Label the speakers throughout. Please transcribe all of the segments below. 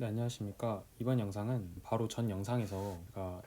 Speaker 1: 네, 안녕하십니까. 이번 영상은 바로 전 영상에서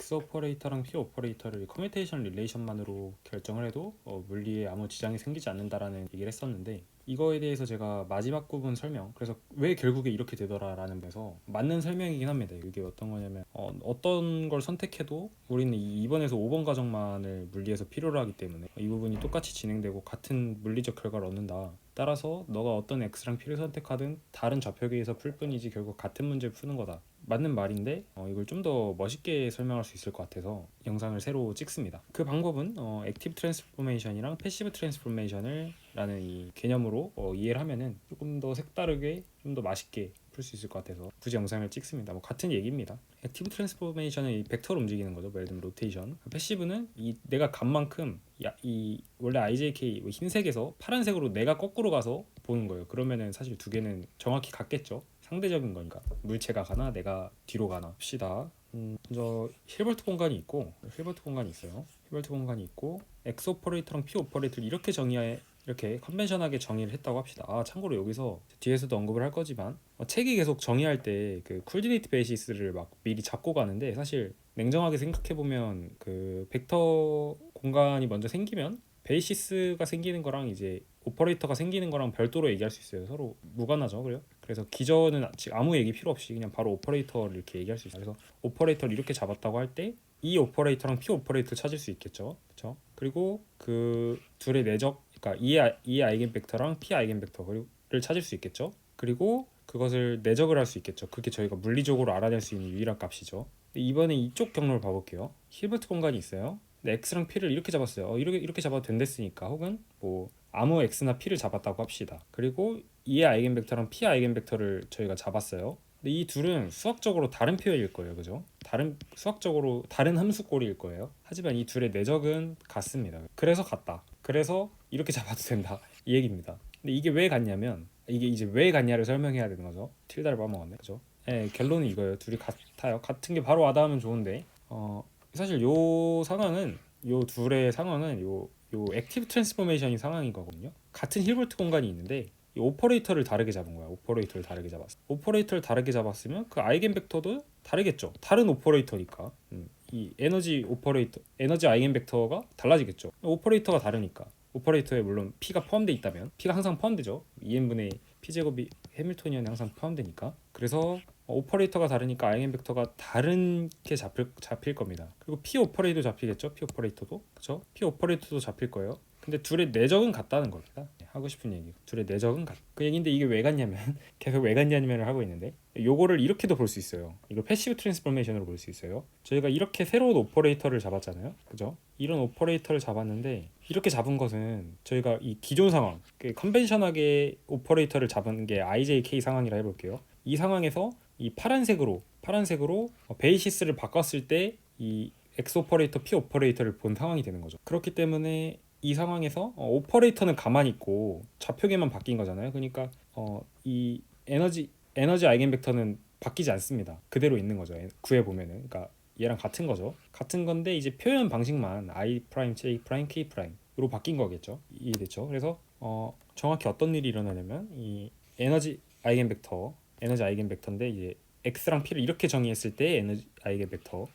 Speaker 1: X 오퍼레이터랑 P 오퍼레이터를 커뮤테이션 릴레이션만으로 결정을 해도 어, 물리에 아무 지장이 생기지 않는다라는 얘기를 했었는데 이거에 대해서 제가 마지막 부분 설명 그래서 왜 결국에 이렇게 되더라라는 데서 맞는 설명이긴 합니다. 이게 어떤 거냐면 어, 어떤 걸 선택해도 우리는 이 2번에서 5번 과정만을 물리에서 필요로 하기 때문에 이 부분이 똑같이 진행되고 같은 물리적 결과를 얻는다. 따라서 너가 어떤 x랑 p를 선택하든 다른 좌표계에서 풀 뿐이지 결국 같은 문제를 푸는 거다. 맞는 말인데 어, 이걸 좀 더 멋있게 설명할 수 있을 것 같아서 영상을 새로 찍습니다. 그 방법은 어, 액티브 트랜스포메이션이랑 패시브 트랜스포메이션을 라는 이 개념으로 어, 이해를 하면은 조금 더 색다르게 좀 더 맛있게 풀 수 있을 것 같아서 굳이 영상을 찍습니다. 뭐 같은 얘기입니다. 액티브 트랜스포메이션은 이 벡터로 움직이는 거죠. 뭐 예를 들면 로테이션. 패시브는 이 내가 간 만큼 야, 이 원래 IJK 뭐 흰색에서 파란색으로 내가 거꾸로 가서 보는 거예요. 그러면은 사실 두 개는 정확히 같겠죠. 상대적인 거니까 물체가 가나 내가 뒤로 가나 합시다. 음, 먼저 힐버트 공간이 있고 힐버트 공간이 있어요. 힐버트 공간이 있고 X 오퍼레이터랑 P 오퍼레이터를 이렇게 정의해 이렇게 컨벤션하게 정의를 했다고 합시다. 아 참고로 여기서 뒤에서도 언급을 할 거지만 어, 책이 계속 정의할 때 그 쿨디네이트 베이시스를 막 미리 잡고 가는데 사실 냉정하게 생각해 보면 그 벡터 공간이 먼저 생기면 베이시스가 생기는 거랑 이제 오퍼레이터가 생기는 거랑 별도로 얘기할 수 있어요. 서로 무관하죠, 그래요? 그래서 기저는 아무 얘기 필요 없이 그냥 바로 오퍼레이터를 이렇게 얘기할 수 있어요. 그래서 오퍼레이터를 이렇게 잡았다고 할 때 이 오퍼레이터랑 P 오퍼레이터 찾을 수 있겠죠, 그렇죠? 그리고 그 둘의 내적, 그러니까 이이 아이겐 벡터랑 P 아이겐 벡터를 찾을 수 있겠죠. 그리고 그것을 내적을 할 수 있겠죠. 그게 저희가 물리적으로 알아낼 수 있는 유일한 값이죠. 이번에 이쪽 경로를 봐볼게요. 힐버트 공간이 있어요. 근데 x랑 p를 이렇게 잡았어요. 어, 이렇게 이렇게 잡아도 된댔으니까 혹은 뭐 아무 x나 p를 잡았다고 합시다. 그리고 이의 아이겐 벡터랑 p 아이겐 벡터를 저희가 잡았어요. 근데 이 둘은 수학적으로 다른 표현일 거예요, 그죠? 다른 수학적으로 다른 함수꼴일 거예요. 하지만 이 둘의 내적은 같습니다. 그래서 같다. 그래서 이렇게 잡아도 된다. 이 얘기입니다. 근데 이게 왜 같냐면 이게 이제 왜 같냐를 설명해야 되는 거죠. 틸다를 빠먹었네, 그죠? 예, 결론은 이거예요. 둘이 같아요. 같은 게 바로 와닿으면 좋은데 어 사실 요 상황은 요 둘의 상황은 요요 액티브 트랜스포메이션이 상황인 거거든요. 같은 힐버트 공간이 있는데 이 오퍼레이터를 다르게 잡은 거야. 오퍼레이터를 다르게 잡았어. 오퍼레이터를 다르게 잡았으면 그 아이겐 벡터도 다르겠죠. 다른 오퍼레이터니까. 음, 이 에너지 오퍼레이터, 에너지 아이겐 벡터가 달라지겠죠. 오퍼레이터가 다르니까. 오퍼레이터에 물론 p가 포함돼 있다면 p가 항상 포함되죠. 2n분의 p 제곱이 해밀토니언에 항상 포함되니까. 그래서 오퍼레이터가 다르니까 아이겐 벡터가 다른게 잡힐 잡힐 겁니다. 그리고 p 오퍼레이터 잡히겠죠. p 오퍼레이터도 그렇죠. p 오퍼레이터도 잡힐 거예요. 근데 둘의 내적은 같다는 겁니다. 하고 싶은 얘기. 둘의 내적은 같. 그 얘기인데 이게 왜 같냐면 계속 왜 같냐면을 하고 있는데 요거를 이렇게도 볼 수 있어요. 이거 패시브 트랜스포메이션으로 볼 수 있어요. 저희가 이렇게 새로운 오퍼레이터를 잡았잖아요. 그죠? 이런 오퍼레이터를 잡았는데 이렇게 잡은 것은 저희가 이 기존 상황, 그 컨벤션하게 오퍼레이터를 잡은 게 IJK 상황이라 해 볼게요. 이 상황에서 이 파란색으로 파란색으로 베이시스를 바꿨을 때이 X 오퍼레이터, P 오퍼레이터를 본 상황이 되는 거죠. 그렇기 때문에 이 상황에서 어, 오퍼레이터는 가만히 있고 좌표계만 바뀐 거잖아요. 그러니까 어, 이 에너지 에너지 아이겐 벡터는 바뀌지 않습니다. 그대로 있는 거죠. 구해 보면은 그러니까 얘랑 같은 거죠. 같은 건데 이제 표현 방식만 i 프라임, j 프라임, k 프라임으로 바뀐 거겠죠. 이해됐죠? 그래서 어, 정확히 어떤 일이 일어나냐면 이 에너지 아이겐 벡터, 에너지 아이겐 벡터인데 이제 x랑 p를 이렇게 정의했을 때 에너지 아이겐 벡터에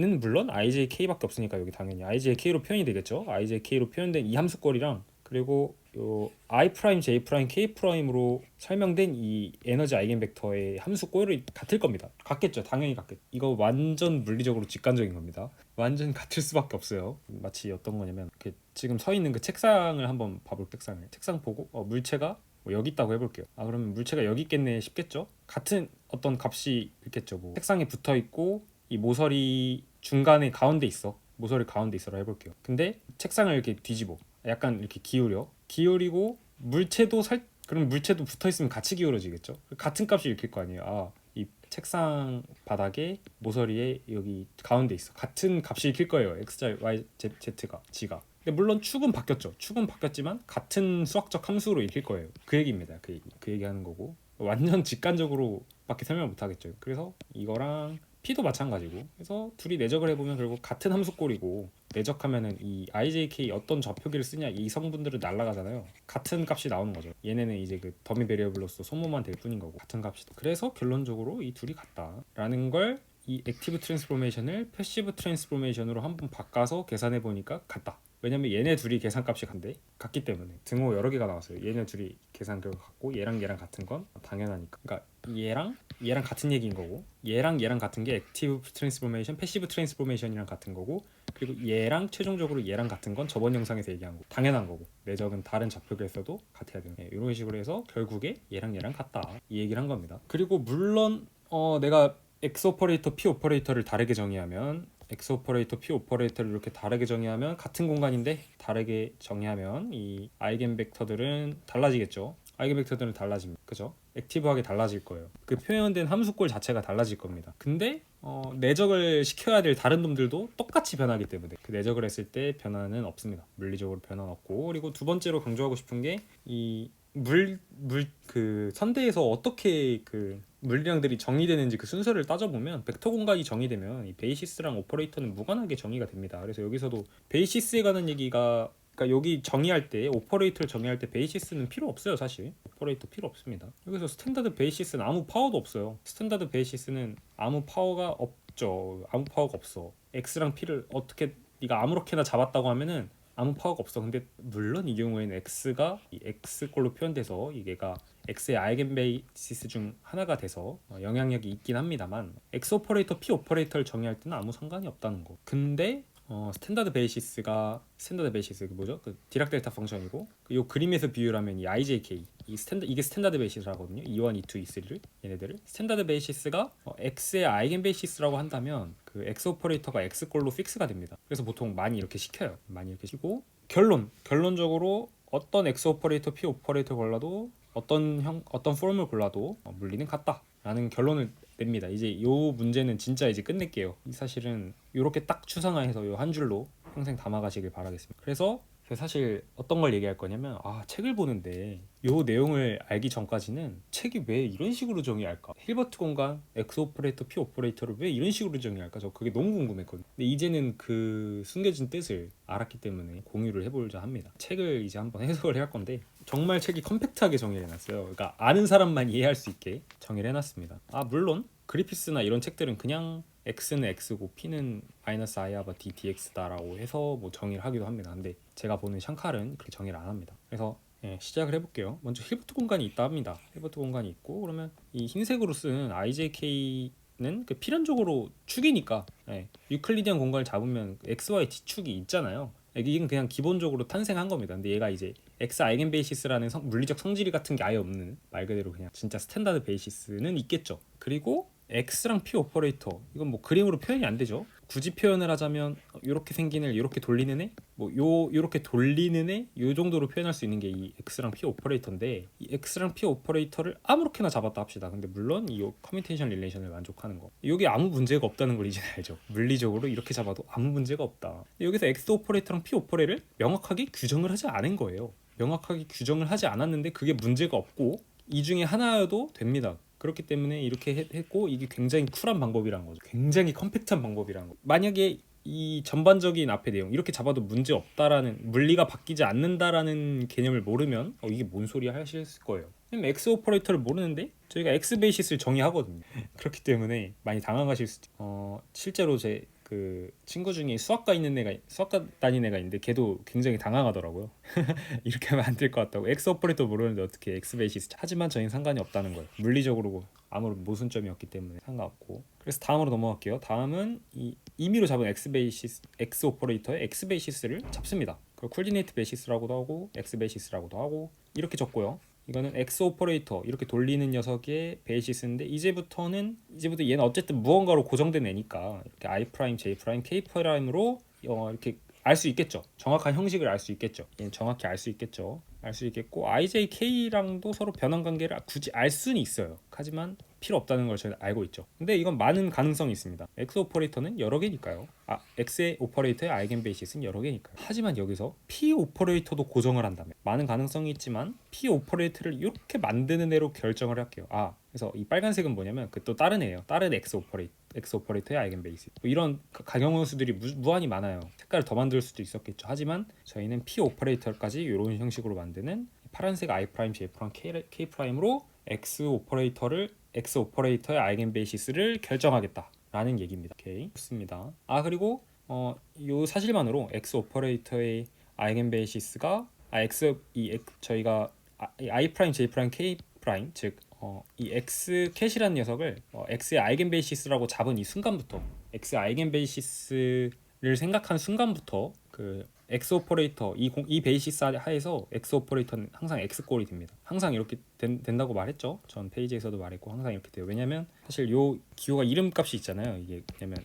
Speaker 1: 는 물론 ijk밖에 없으니까 여기 당연히 ijk로 표현이 되겠죠. ijk로 표현된 이 함수꼴이랑 그리고 요 i 프라임, j 프라임, k 프라임으로 설명된 이 에너지 아이겐 벡터의 함수 꼴이 같을 겁니다. 같겠죠. 당연히 같겠. 이거 완전 물리적으로 직관적인 겁니다. 완전 같을 수밖에 없어요. 마치 어떤 거냐면 그 지금 서 있는 그 책상을 한번 봐볼 책상을 책상 보고 어, 물체가 뭐 여기 있다고 해볼게요. 아 그러면 물체가 여기 있겠네 싶겠죠? 같은 어떤 값이 있겠죠. 뭐 책상에 붙어 있고 이 모서리 중간에 가운데 있어. 모서리 가운데 있어라 해볼게요. 근데 책상을 이렇게 뒤집어. 약간 이렇게 기울여. 기울이고 물체도 살 그럼 물체도 붙어 있으면 같이 기울어지겠죠. 같은 값이 읽힐 거 아니에요. 아, 이 책상 바닥에 모서리에 여기 가운데 있어. 같은 값이 읽힐 거예요. x, y, z, z가 g가. 근데 물론 축은 바뀌었죠. 축은 바뀌었지만 같은 수학적 함수로 읽힐 거예요. 그 얘기입니다. 그 얘기. 그 얘기 하는 거고. 완전 직관적으로 밖에 설명 못 하겠죠. 그래서 이거랑 P도 마찬가지고. 그래서 둘이 내적을 해보면 결국 같은 함수꼴이고 내적하면은 이 IJK 어떤 좌표기를 쓰냐 이 성분들은 날라가잖아요. 같은 값이 나오는 거죠. 얘네는 이제 그 더미 베리어블로서 소모만 될 뿐인 거고 같은 값이 그래서 결론적으로 이 둘이 같다라는 걸 이 액티브 트랜스포메이션을 패시브 트랜스포메이션으로 한번 바꿔서 계산해 보니까 같다. 왜냐면 얘네 둘이 계산값이 간대 같기 때문에. 등호 여러 개가 나왔어요. 얘네 둘이 계산 결과 같고 얘랑 얘랑 같은 건 당연하니까. 그러니까 얘랑? 얘랑 같은 얘기인 거고. 얘랑 얘랑 같은 게 액티브 트랜스포메이션 패시브 트랜스포메이션이랑 같은 거고. 그리고 얘랑 최종적으로 얘랑 같은 건 저번 영상에서 얘기한 거 당연한 거고. 내적은 다른 좌표계에서도 같아야 되는 네, 이런 식으로 해서 결국에 얘랑 얘랑 같다. 이 얘기를 한 겁니다. 그리고 물론 어 내가 X 오퍼레이터 P 오퍼레이터를 다르게 정의하면 X 오퍼레이터 P 오퍼레이터를 이렇게 다르게 정의하면 같은 공간인데 다르게 정의하면 이 아이겐 벡터들은 달라지겠죠. 아이겐 벡터들은 달라집니다. 그죠? 액티브하게 달라질 거예요. 그 표현된 함수꼴 자체가 달라질 겁니다. 근데 어, 내적을 시켜야 될 다른 놈들도 똑같이 변하기 때문에 그 내적을 했을 때 변화는 없습니다. 물리적으로 변화는 없고 그리고 두 번째로 강조하고 싶은 게 이 물 물 그 선대에서 어떻게 그 물리량들이 정의되는지 그 순서를 따져보면 벡터 공간이 정의되면 이 베이시스랑 오퍼레이터는 무관하게 정의가 됩니다. 그래서 여기서도 베이시스에 관한 얘기가 그러니까 여기 정의할 때 오퍼레이터를 정의할 때 베이시스는 필요 없어요 사실. 오퍼레이터 필요 없습니다. 여기서 스탠다드 베이시스는 아무 파워도 없어요. 스탠다드 베이시스는 아무 파워가 없죠. 아무 파워가 없어. X랑 p를 어떻게 네가 아무렇게나 잡았다고 하면은 아무 파워가 없어. 근데 물론 이 경우에는 x가 이 x꼴로 표현돼서 이게가 x의 아이겐 베이시스 중 하나가 돼서 어, 영향력이 있긴 합니다만 x 오퍼레이터 p 오퍼레이터를 정의할 때는 아무 상관이 없다는 거. 근데 어, 스탠다드 베이시스가 스탠다드 베이시스 그 뭐죠? 그 디락 델타 펑션이고 그 요 그림에서 비유하면 이 IJK 이 스탠드 이게 스탠다드 베이시스라거든요. E1, E2, E3를 얘네들을 스탠다드 베이시스가 어, X의 아이겐 베이시스라고 한다면 그 X 오퍼레이터가 X 꼴로 픽스가 됩니다. 그래서 보통 많이 이렇게 시켜요. 많이 이렇게 시고 결론 결론적으로 어떤 X 오퍼레이터 P 오퍼레이터 골라도 어떤 형 어떤 폼을 골라도 어, 물리는 같다라는 결론을 냅니다. 이제 요 문제는 진짜 이제 끝낼게요. 이 사실은 요렇게 딱 추상화해서 요 한 줄로 평생 담아가시길 바라겠습니다. 그래서 사실 어떤 걸 얘기할 거냐면 아 책을 보는데 요 내용을 알기 전까지는 책이 왜 이런 식으로 정의할까? 힐버트 공간 X 오퍼레이터 P 오퍼레이터를 왜 이런 식으로 정의할까? 저 그게 너무 궁금했거든요. 근데 이제는 그 숨겨진 뜻을 알았기 때문에 공유를 해보자 합니다. 책을 이제 한번 해석을 해야 할 건데 정말 책이 컴팩트하게 정의를 해놨어요. 그러니까 아는 사람만 이해할 수 있게 정의를 해놨습니다. 아 물론 그리피스나 이런 책들은 그냥 x는 x고 p는 마이너스 i 아바 d dx다라고 해서 뭐 정의를 하기도 합니다. 근데 제가 보는 샹칼은 그렇게 정의를 안 합니다. 그래서 예, 시작을 해볼게요. 먼저 힐버트 공간이 있다 합니다. 힐버트 공간이 있고 그러면 이 흰색으로 쓴 IJK는 그 필연적으로 축이니까 예, 유클리디안 공간을 잡으면 xy 지축이 있잖아요. 이건 그냥 기본적으로 탄생한 겁니다. 근데 얘가 이제 x 아이겐 베이시스라는 성- 물리적 성질이 같은 게 아예 없는 말 그대로 그냥 진짜 스탠다드 베이시스는 있겠죠. 그리고 x랑 p 오퍼레이터 이건 뭐 그림으로 표현이 안 되죠. 굳이 표현을 하자면 이렇게 생긴 애, 이렇게 돌리는 애, 뭐요 이렇게 돌리는 애, 요 정도로 표현할 수 있는 게 이 x랑 p 오퍼레이터인데 이 x랑 p 오퍼레이터를 아무렇게나 잡았다 합시다. 근데 물론 이 커뮤니케이션 릴레이션을 만족하는 거. 여기 아무 문제가 없다는 걸 이제 알죠. 물리적으로 이렇게 잡아도 아무 문제가 없다. 여기서 x 오퍼레이터랑 p 오퍼레를 명확하게 규정을 하지 않은 거예요. 명확하게 규정을 하지 않았는데 그게 문제가 없고 이 중에 하나여도 됩니다. 그렇기 때문에 이렇게 했- 했고 이게 굉장히 쿨한 방법이란 거죠. 굉장히 컴팩트한 방법이란 거. 만약에 이 전반적인 앞의 내용 이렇게 잡아도 문제 없다라는 물리가 바뀌지 않는다라는 개념을 모르면 어, 이게 뭔 소리야 하실 거예요. 왜냐면 x 오퍼레이터를 모르는데 저희가 x 베이시스를 정의하거든요. 그렇기 때문에 많이 당황하실 수도. 있- 어 실제로 제 그 친구 중에 수학과 있는 애가 수학과 다니는 애가 있는데 걔도 굉장히 당황하더라고요. 이렇게 하면 안 될 것 같다고. X 오퍼레이터 모르는데 어떻게 x 베이시스 하지만 저희는 상관이 없다는 거예요. 물리적으로 아무런 모순점이 없기 때문에 상관없고. 그래서 다음으로 넘어갈게요. 다음은 이 임의로 잡은 x 베이시스 x 오퍼레이터의 x 베이시스를 잡습니다. 그걸 쿨디네이트 베이시스라고도 하고 x 베이시스라고도 하고 이렇게 적고요 이거는 x 오퍼레이터 이렇게 돌리는 녀석의 베이시스인데 이제부터는 이제부터 얘는 어쨌든 무언가로 고정된 애니까 이렇게 i 프라임, j 프라임, k 프라임으로 어, 이렇게 알 수 있겠죠. 정확한 형식을 알 수 있겠죠. 얘는 정확히 알 수 있겠죠. 알 수 있겠고 IJK랑도 서로 변환 관계를 굳이 알 수는 있어요. 하지만 필요 없다는 걸 저희는 알고 있죠. 근데 이건 많은 가능성이 있습니다. X 오퍼레이터는 여러 개니까요. 아, X의 오퍼레이터의 아이겐 베이시스는 여러 개니까요. 하지만 여기서 P 오퍼레이터도 고정을 한다면 많은 가능성이 있지만 P 오퍼레이터를 이렇게 만드는 애로 결정을 할게요. 아, 그래서 이 빨간색은 뭐냐면 그 또 다른 애예요. 다른 X 오퍼레이터, X 오퍼레이터의 아이겐 베이스. 뭐 이런 가- 가경원 수들이 무, 무한히 많아요. 색깔을 더 만들 수도 있었겠죠. 하지만 저희는 P 오퍼레이터까지 이런 형식으로 만드는 파란색 I 프라임, J 프라임, K, K 프라임으로 X 오퍼레이터를 X 오퍼레이터의 아이겐 베이시스를 결정하겠다라는 얘기입니다. 오케이, 좋습니다. 아 그리고 어, 요 사실만으로 X 오퍼레이터의 아이겐 베이시스가 아 X 이 저희가 아, 이 I 프라임, J 프라임, K 프라임 즉 어, 이 X 캣이라는 녀석을 어, X의 아이겐 베이시스라고 잡은 이 순간부터 X 아이겐 베이시스를 생각한 순간부터 그 X 오퍼레이터 이, 공, 이 베이시스 하에서 X 오퍼레이터는 항상 X 꼴이 됩니다. 항상 이렇게 된, 된다고 말했죠. 전 페이지에서도 말했고 항상 이렇게 돼요. 왜냐면 사실 요 기호가 이름값이 있잖아요. 이게 왜냐면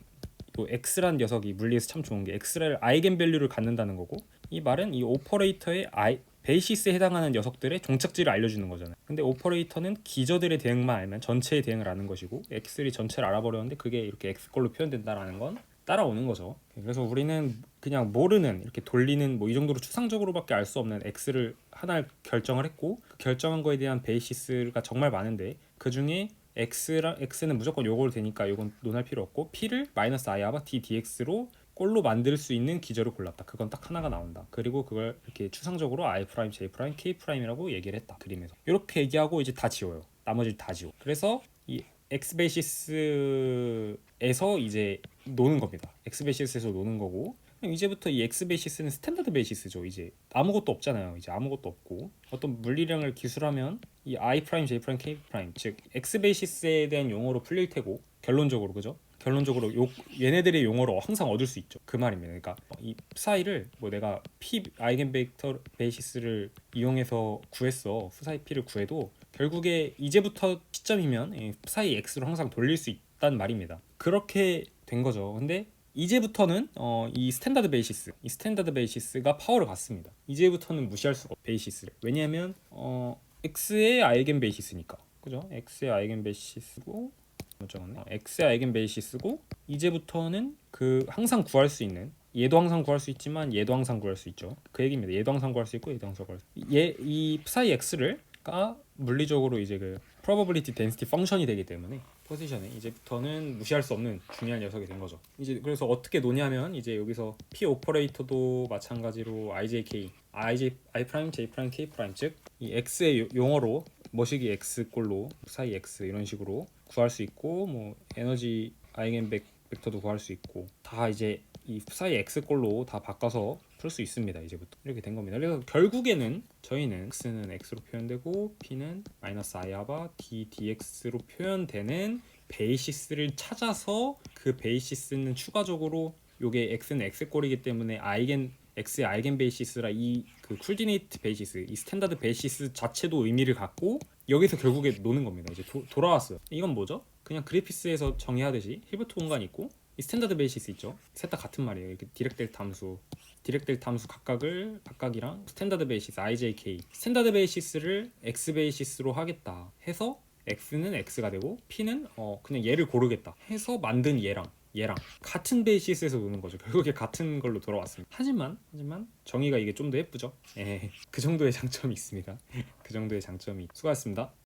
Speaker 1: 요 X란 녀석이 물리에서 참 좋은 게 X를 아이겐 밸류를 갖는다는 거고 이 말은 이 오퍼레이터의 아이 베이시스에 해당하는 녀석들의 종착지를 알려주는 거잖아요. 근데 오퍼레이터는 기저들의 대응만 알면 전체의 대응을 아는 것이고 X들이 전체를 알아버렸는데 그게 이렇게 X꼴로 표현된다라는 건 따라오는 거죠. 그래서 우리는 그냥 모르는 이렇게 돌리는 뭐 이 정도로 추상적으로밖에 알 수 없는 X를 하나 결정을 했고 그 결정한 거에 대한 베이시스가 정말 많은데 그 중에 X랑 X는 무조건 요걸로 되니까 요건 논할 필요 없고 P를 마이너스 I 아바 D DX로 꼴로 만들 수 있는 기저를 골랐다. 그건 딱 하나가 나온다. 그리고 그걸 이렇게 추상적으로 I 프라임, J 프라임, K 프라임이라고 얘기를 했다. 그림에서 이렇게 얘기하고 이제 다 지워요. 나머지 다 지워. 그래서 이 X 베이시스에서 이제 노는 겁니다. X 베이시스에서 노는 거고 이제부터 이 X 베이시스는 스탠다드 베이시스죠. 이제 아무것도 없잖아요. 이제 아무것도 없고 어떤 물리량을 기술하면 이 I 프라임, J 프라임, K 프라임 즉 X 베이시스에 대한 용어로 풀릴 테고 결론적으로 그죠? 결론적으로 요 얘네들의 용어로 항상 얻을 수 있죠. 그 말입니다. 그러니까 이 사이를 뭐 내가 P 아이겐 베이터 베이시스를 이용해서 구했어. 푸사이 P를 구해도 결국에 이제부터 시점이면 이 푸사이 X로 항상 돌릴 수 있단 말입니다. 그렇게 된 거죠. 근데 이제부터는 어, 이 스탠다드 베이시스, 이 스탠다드 베이시스가 파워를 갖습니다. 이제부터는 무시할 수가 없 베이시스를. 왜냐하면 어, X의 아이겐 베이시스니까. 그죠? X의 아이겐 베이시스고 못 적었네. 어, X의 아이겐 베이시스고 이제부터는 그 항상 구할 수 있는 얘도 항상 구할 수 있지만 얘도 항상 구할 수 있죠. 그 얘기입니다. 얘도 항상 구할 수 있고 얘도 항상 구할 수. 얘이 psi x를 가 물리적으로 이제 그 probability density 펑션이 되기 때문에 포지션에 이제부터는 무시할 수 없는 중요한 녀석이 된 거죠. 이제 그래서 어떻게 노냐면 이제 여기서 p 오퍼레이터도 마찬가지로 ijk, ij, i 프라임, j 프라임, k 프라임 즉 이 x의 요- 용어로 머시기 x 꼴로 psi x 이런 식으로 구할 수 있고 뭐 에너지 아이겐 벡 벡터도 구할 수 있고 다 이제 이 psi x 꼴로 다 바꿔서 풀 수 있습니다. 이제부터 이렇게 된 겁니다. 그래서 결국에는 저희는 x는 x로 표현되고 p는 마이너스 i 아바 d dx로 표현되는 베이시스를 찾아서 그 베이시스는 추가적으로 요게 x는 x 꼴이기 때문에 아이겐 x의 아이겐 베이시스라 이 그 쿨디네이트 베이시스, 이 스탠다드 베이시스 자체도 의미를 갖고 여기서 결국에 노는 겁니다. 이제 도, 돌아왔어요. 이건 뭐죠? 그냥 그래피스에서 정의하듯이 힐버트 공간 있고 이 스탠다드 베이시스 있죠. 셋 다 같은 말이에요. 이렇게 디렉델 함수, 디렉델 함수 각각을 각각이랑 스탠다드 베이시스 IJK, 스탠다드 베이시스를 X 베이시스로 하겠다 해서 X는 X가 되고 P는 어 그냥 얘를 고르겠다 해서 만든 얘랑 얘랑 같은 베이시스에서 노는 거죠. 결국에 같은 걸로 돌아왔습니다. 하지만 하지만 정의가 이게 좀 더 예쁘죠. 예, 그 정도의 장점이 있습니다. 그 정도의 장점이. 수고하셨습니다.